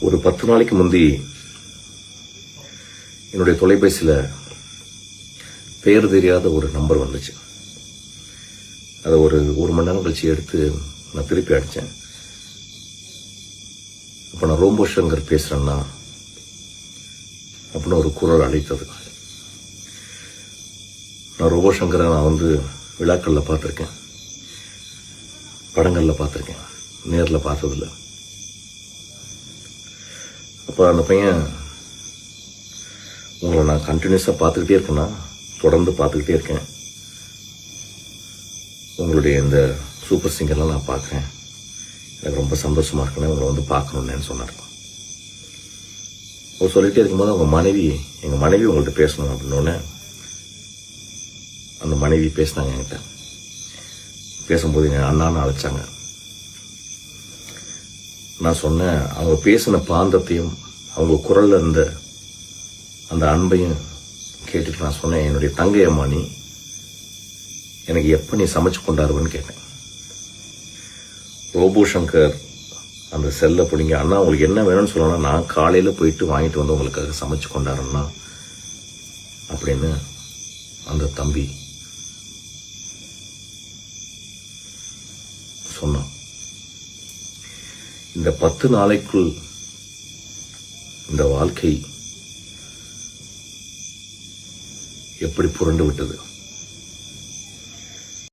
ஒரு பத்து நாளைக்கு முந்தி என்னுடைய தொலைபேசியில் பெயர் தெரியாத ஒரு நம்பர் வந்துச்சு. அதை ஒரு ஒரு மணி நேரம் கழிச்சு எடுத்து நான் திருப்பி அடித்தேன் அப்போ நான் ரோம்போ சங்கர் பேசுகிறேன்னா அப்படின்னு ஒரு குரல் அழைத்தது. நான் ரோபோ சங்கரை நான் வந்து விழாக்களில் பார்த்துருக்கேன். படங்களில் பார்த்துருக்கேன். நேரில் பார்த்ததில்ல. அப்போ அந்த பையன் உங்களை நான் கண்டினியூஸாக பார்த்துக்கிட்டே இருக்கேன்னா தொடர்ந்து பார்த்துக்கிட்டே இருக்கேன். உங்களுடைய இந்த சூப்பர் சிங்கர்லாம் நான் பார்க்குறேன். எனக்கு ரொம்ப சந்தோஷமாக இருக்குன்னு உங்களை வந்து பார்க்கணுன்னு சொன்னார். அவர் சொல்லிகிட்டே இருக்கும்போது அவங்க மனைவி எங்கள் மனைவி உங்கள்கிட்ட பேசணும் அப்படின்னோடனே அந்த மனைவி பேசினாங்க என்கிட்ட. பேசும்போது எங்கள் அண்ணான்னு அழைச்சாங்க. நான் சொன்னேன் அவங்க பேசின பாந்தத்தையும் அவங்க குரலில் இருந்த அந்த அன்பையும் கேட்டுட்டு நான் சொன்னேன் என்னுடைய தங்கை அம்மா நீ எனக்கு எப்போ நீ சமைச்சு கொண்டாருவன்னு கேட்டேன். ரோபோ சங்கர் அந்த செல்லை பிடிங்க அண்ணா உங்களுக்கு என்ன வேணும்னு சொல்லணும்னா நான் காலையில் போயிட்டு வாங்கிட்டு வந்து உங்களுக்காக சமைச்சு கொண்டாடுறேன்னா அப்படின்னு அந்த தம்பி சொன்னான். இந்த பத்து நாளைக்குள் இந்த வாழ்க்கை எப்படி புரண்டு விட்டது?